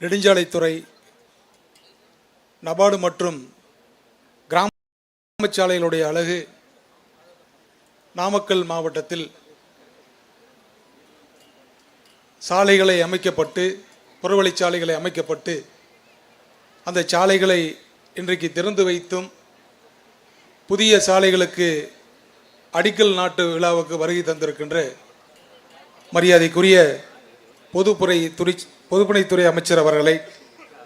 நெடுஞ்சாலைத்துறை நபார்டு மற்றும் கிராம சாலைகளுடைய அழகு நாமக்கல் மாவட்டத்தில் சாலைகளை அமைக்கப்பட்டு புறவழிச்சாலைகளை அமைக்கப்பட்டு அந்த சாலைகளை இன்றைக்கு திறந்து வைத்தும் புதிய சாலைகளுக்கு அடிக்கல் நாட்டு விழாவுக்கு வருகை தந்திருக்கின்ற மரியாதைக்குரிய பொதுப்புறை துறை பொதுப்பணித்துறை அமைச்சர் அவர்களை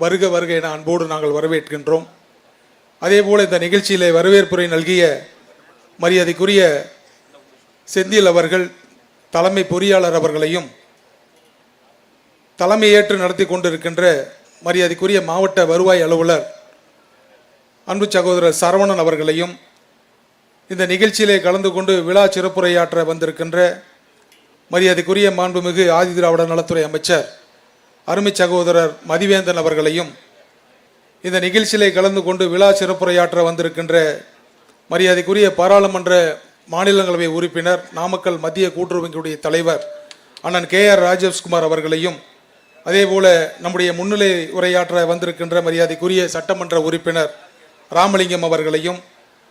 வருக வருக என அன்போடு நாங்கள் வரவேற்கின்றோம். அதேபோல் இந்த நிகழ்ச்சியில் வரவேற்புரை நல்கிய மரியாதைக்குரிய செந்தில் அவர்கள் தலைமை பொறியாளர் அவர்களையும் தலைமையேற்று நடத்தி கொண்டிருக்கின்ற மரியாதைக்குரிய மாவட்ட வருவாய் அலுவலர் அன்பு சகோதரர் சரவணன் அவர்களையும் இந்த நிகழ்ச்சியிலே கலந்து கொண்டு விழா சிறப்புரையாற்ற வந்திருக்கின்ற மரியாதைக்குரிய மாண்புமிகு ஆதிதிராவிட நலத்துறை அமைச்சர் அருமை சகோதரர் மதிவேந்தன் அவர்களையும் இந்த நிகழ்ச்சியிலே கலந்து கொண்டு விழா சிறப்புரையாற்ற வந்திருக்கின்ற மரியாதைக்குரிய பாராளுமன்ற மாநிலங்களவை உறுப்பினர் நாமக்கல் மத்திய கூட்டுறவு வங்கியுடைய தலைவர் அண்ணன் கே ஆர் ராஜேஷ்குமார் அவர்களையும் அதேபோல நம்முடைய முன்னிலை உரையாற்ற வந்திருக்கின்ற மரியாதைக்குரிய சட்டமன்ற உறுப்பினர் ராமலிங்கம் அவர்களையும்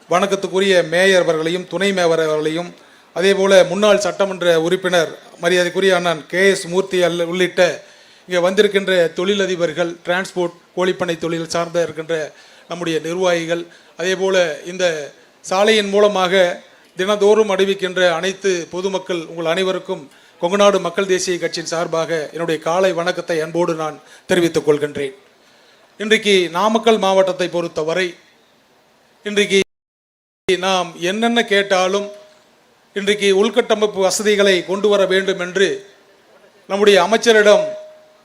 வணக்கத்துக்குரிய மேயர் அவர்களையும் துணை மேயர் அவர்களையும் அதே போல் முன்னாள் சட்டமன்ற உறுப்பினர் மரியாதைக்குரிய அண்ணன் கே எஸ் மூர்த்தி அல்ல உள்ளிட்ட இங்கே வந்திருக்கின்ற தொழிலதிபர்கள் டிரான்ஸ்போர்ட் கோழிப்பண்ணை தொழில் சார்ந்த இருக்கின்ற நம்முடைய நிர்வாகிகள் அதே போல் இந்த சாலையின் மூலமாக தினந்தோறும் அறிவிக்கின்ற அனைத்து பொதுமக்கள் உங்கள் அனைவருக்கும் கொங்குநாடு மக்கள் தேசிய கட்சியின் சார்பாக என்னுடைய காலை வணக்கத்தை அன்போடு நான் தெரிவித்துக் கொள்கின்றேன். இன்றைக்கு நாமக்கல் மாவட்டத்தை பொறுத்தவரை இன்றைக்கு நாம் என்னென்ன கேட்டாலும் இன்றைக்கு உள்கட்டமைப்பு வசதிகளை கொண்டு வர வேண்டும் என்று நம்முடைய அமைச்சரிடம்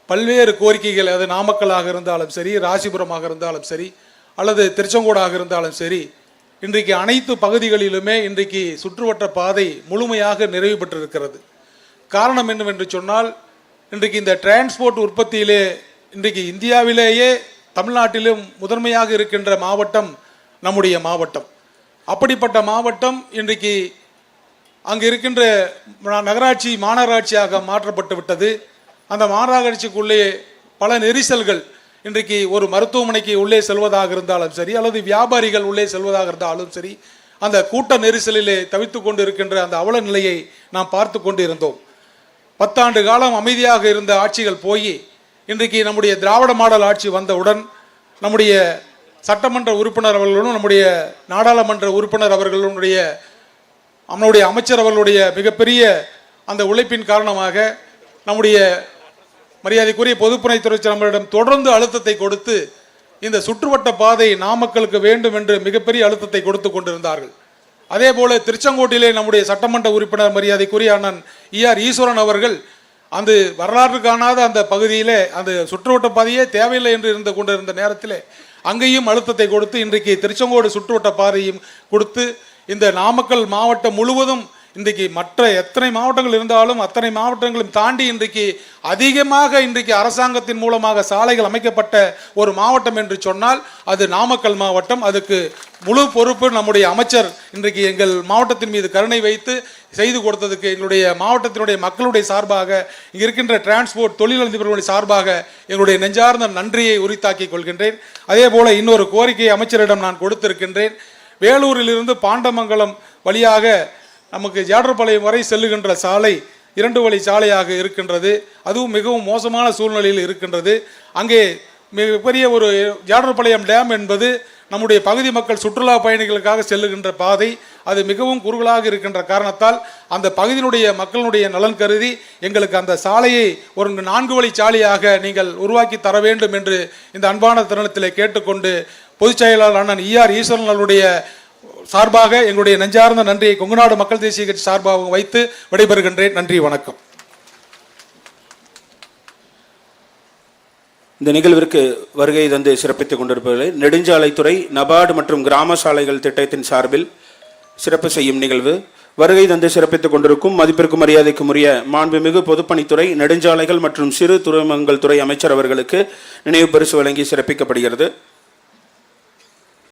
பல்வேறு கோரிக்கைகள் அது நாமக்கலாக இருந்தாலும் சரி ராசிபுரமாக இருந்தாலும் சரி அல்லது திருச்செங்கோடாக இருந்தாலும் சரி இன்றைக்கு அனைத்து பகுதிகளிலுமே இன்றைக்கு சுற்றுவட்ட பாதை முழுமையாக நிறைவு பெற்றிருக்கிறது. காரணம் என்னவென்று சொன்னால் இன்றைக்கு இந்த டிரான்ஸ்போர்ட் உற்பத்தியிலே இன்றைக்கு இந்தியாவிலேயே தமிழ்நாட்டிலும் முதன்மையாக இருக்கின்ற மாவட்டம் நம்முடைய மாவட்டம். அப்படிப்பட்ட மாவட்டம் இன்றைக்கு அங்கு இருக்கின்ற நகராட்சி மாநகராட்சியாக மாற்றப்பட்டு விட்டது. அந்த மாநகராட்சிக்குள்ளே பல நெரிசல்கள் இன்றைக்கு ஒரு மருத்துவமனைக்கு உள்ளே செல்வதாக இருந்தாலும் சரி அல்லது வியாபாரிகள் உள்ளே செல்வதாக இருந்தாலும் சரி அந்த கூட்ட நெரிசலிலே தவித்து கொண்டு இருக்கின்ற அந்த அவல நிலையை நாம் பார்த்து கொண்டு இருந்தோம் பத்தாண்டு காலம் அமைதியாக இருந்த ஆட்சிகள் போய் இன்றைக்கு நம்முடைய திராவிட மாடல் ஆட்சி வந்தவுடன் நம்முடைய சட்டமன்ற உறுப்பினர் அவர்களும் நம்முடைய நாடாளுமன்ற உறுப்பினர் அவர்களுடைய நம்மளுடைய அமைச்சர் அவர்களுடைய மிகப்பெரிய அந்த உழைப்பின் காரணமாக நம்முடைய மரியாதைக்குரிய பொதுப்பணித்துறை நம்மளிடம் தொடர்ந்து அழுத்தத்தை கொடுத்து இந்த சுற்றுவட்ட பாதை நாமக்கலுக்கு வேண்டும் என்று மிகப்பெரிய அழுத்தத்தை கொடுத்து கொண்டிருந்தார்கள். அதே போல திருச்செங்கோட்டிலே நம்முடைய சட்டமன்ற உறுப்பினர் மரியாதைக்குரிய அண்ணன் இஆர் ஈஸ்வரன் அவர்கள் அந்த வரலாறு காணாத அந்த பகுதியிலே அந்த சுற்றுவட்ட பாதையே தேவையில்லை என்று இருந்து கொண்டிருந்த நேரத்தில் அங்கேயும் அழுத்தத்தை கொடுத்து இன்றைக்கு திருச்செங்கோடு சுற்றுவட்ட பாதையும் கொடுத்து இந்த நாமக்கல் மாவட்டம் முழுவதும் இன்றைக்கு மற்ற எத்தனை மாவட்டங்கள் இருந்தாலும் அத்தனை மாவட்டங்களும் தாண்டி இன்றைக்கு அதிகமாக இன்றைக்கு அரசாங்கத்தின் மூலமாக சாலைகள் அமைக்கப்பட்ட ஒரு மாவட்டம் என்று சொன்னால் அது நாமக்கல் மாவட்டம். அதுக்கு முழு பொறுப்பு நம்முடைய அமைச்சர் இன்றைக்கு எங்கள் மாவட்டத்தின் மீது கருணை வைத்து செய்து கொடுத்ததுக்கு எங்களுடைய மாவட்டத்தினுடைய மக்களுடைய சார்பாக இங்கே இருக்கின்ற டிரான்ஸ்போர்ட் தொழிலதிபர்களுடைய சார்பாக எங்களுடைய நெஞ்சார்ந்த நன்றியை உரித்தாக்கிக் கொள்கின்றேன். அதே போல இன்னொரு கோரிக்கை அமைச்சரிடம் நான் கொடுத்திருக்கின்றேன். வேலூரிலிருந்து பாண்டமங்கலம் வழியாக நமக்கு ஜாடர்பாளையம் வரை செல்லுகின்ற சாலை இரண்டு வழி சாலையாக இருக்கின்றது. அதுவும் மிகவும் மோசமான சூழ்நிலையில் இருக்கின்றது. அங்கே மிகப்பெரிய ஒரு ஜாடர்பாளையம் டேம் என்பது நம்முடைய பகுதி மக்கள் சுற்றுலா பயணிகளுக்காக செல்லுகின்ற பாதை. அது மிகவும் குறுகலாக இருக்கின்ற காரணத்தால் அந்த பகுதியினுடைய மக்களுடைய நலன் கருதி எங்களுக்கு அந்த சாலையை ஒரு நான்கு வழி சாலையாக நீங்கள் உருவாக்கி தர வேண்டும் என்று இந்த அன்பான தருணத்தில் கேட்டுக்கொண்டு பொதுச் செயலாளர் அண்ணன் இஆர் ஈஸ்வரன் அவருடைய சார்பாக எங்களுடைய நெஞ்சார்ந்த நன்றியை கொங்குநாடு மக்கள் தேசிய கட்சி சார்பாக வைத்து விடைபெறுகின்றேன். நன்றி வணக்கம். இந்த நிகழ்விற்கு வருகை தந்து சிறப்பித்துக் கொண்டிருப்பவர்களை நெடுஞ்சாலைத்துறை நபார்டு மற்றும் கிராம சாலைகள் திட்டத்தின் சார்பில் சிறப்பு செய்யும் நிகழ்வு. வருகை தந்து சிறப்பித்துக் கொண்டிருக்கும் மதிப்பிற்கும் மரியாதைக்கும் உரிய மாண்புமிகு பொதுப்பணித்துறை நெடுஞ்சாலைகள் மற்றும் சிறு துறைமுகங்கள் துறை அமைச்சர் அவர்களுக்கு நினைவு பரிசு வழங்கி சிறப்பிக்கப்படுகிறது.